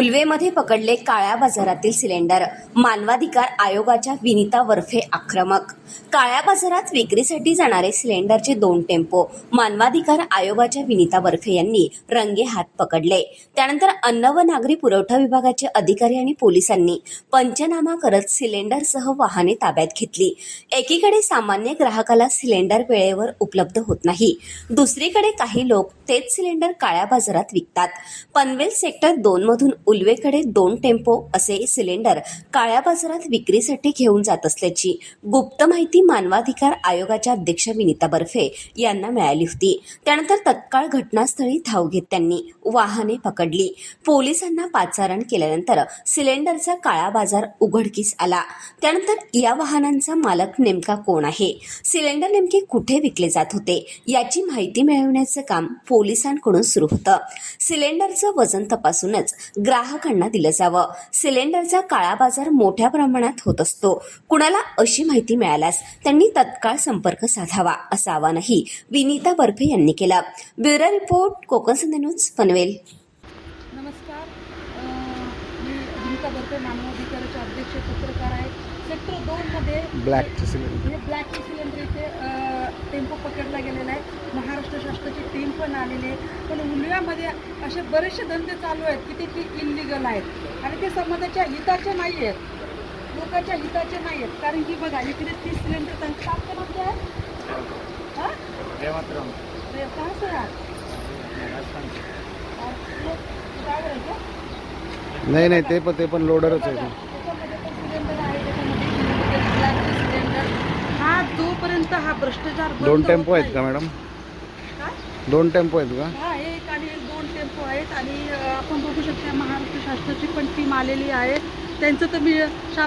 उल्वेमध्ये पकडले काळ्या बाजारातील सिलेंडर. मानवाधिकार आयोगाच्या विनिता वरफे आक्रमक. काळ्या बाजारात विक्रीसाठी जाणारे सिलेंडरचे दोन टेम्पो मानवाधिकार आयोगाच्या विनिता वरफे यांनी रंगे हात पकडले. त्यानंतर अन्न व नागरी पुरवठा विभागाचे अधिकारी आणि पोलिसांनी पंचनामा करत सिलेंडरसह वाहने ताब्यात घेतली. एकीकडे सामान्य ग्राहकाला सिलेंडर वेळेवर उपलब्ध होत नाही. दुसरीकडे काही लोक तेच सिलेंडर काळ्या बाजारात विकतात. पनवेल सेक्टर दोन मधून उल्वेकडे दोन टेम्पो असे सिलेंडर काळ्या बाजारात विक्रीसाठी घेऊन जात असल्याची गुप्त माहिती मानवाधिकार आयोगाच्या अध्यक्ष विनिता बर्फे यांना मिळाली होती. त्यानंतर तत्काळ घटनास्थळी धाव घेत त्यांनी वाहने पकडली. पोलिसांना पाचारण केल्यानंतर सिलेंडरचा काळा बाजार उघडकीस आला. त्यानंतर या वाहनांचा मालक नेमका कोण आहे? सिलेंडर नेमके कुठे विकले जात होते? याची माहिती मिळवण्याचं काम पोलिसांकडून सुरू होतं. सिलेंडरचं वजन तपासूनच ग्राहकांना दिलं जावं. सिलेंडरचा काळा बाजार मोठ्या प्रमाणात होत असतो. कुणाला अशी माहिती मिळाल्यास त्यांनी तत्काळ संपर्क साधावा असं आवाहनही विनीता बर्फे यांनी केलं. Bureau report Konkan Sandhya news Panvel. नमस्कार. मी विनिता बर्फे मानवाधिकाराचे अध्यक्ष पत्रकार आहे. सेक्टर दोनमध्ये ब्लॅकचे सिलेंडर. हे ब्लॅक सिलेंडर इथे टेम्पो पकडला गेलेला आहे महाराष्ट्र शासनाची टीम पण आलेली आहे पण उलव्यामध्ये असे बरेचसे धंदे चालू आहेत की ते की इलिगल आहेत. आणि ते समाजाच्या हिताचे नाही आहेत लोकांच्या हिताचे नाही आहेत कारण की बघा इकडे तीस सिलेंडर त्यांचं काम कोणाचे आहे हां? अरे, कहाँ से आहे? काय करायचं नाही नाही ते पण ते पण लोडरच आहे. हा जोपर्यंत हा भ्रष्टाचार दोन टेम्पो आहेत का मॅडम? दोन टेम्पो आहेत का? हा एक आणि एक दोन टेम्पो आहेत आणि आपण बघू शकता महाराष्ट्र शासनाची पण टीम आलेली आहे. त्यांचं तर मी शा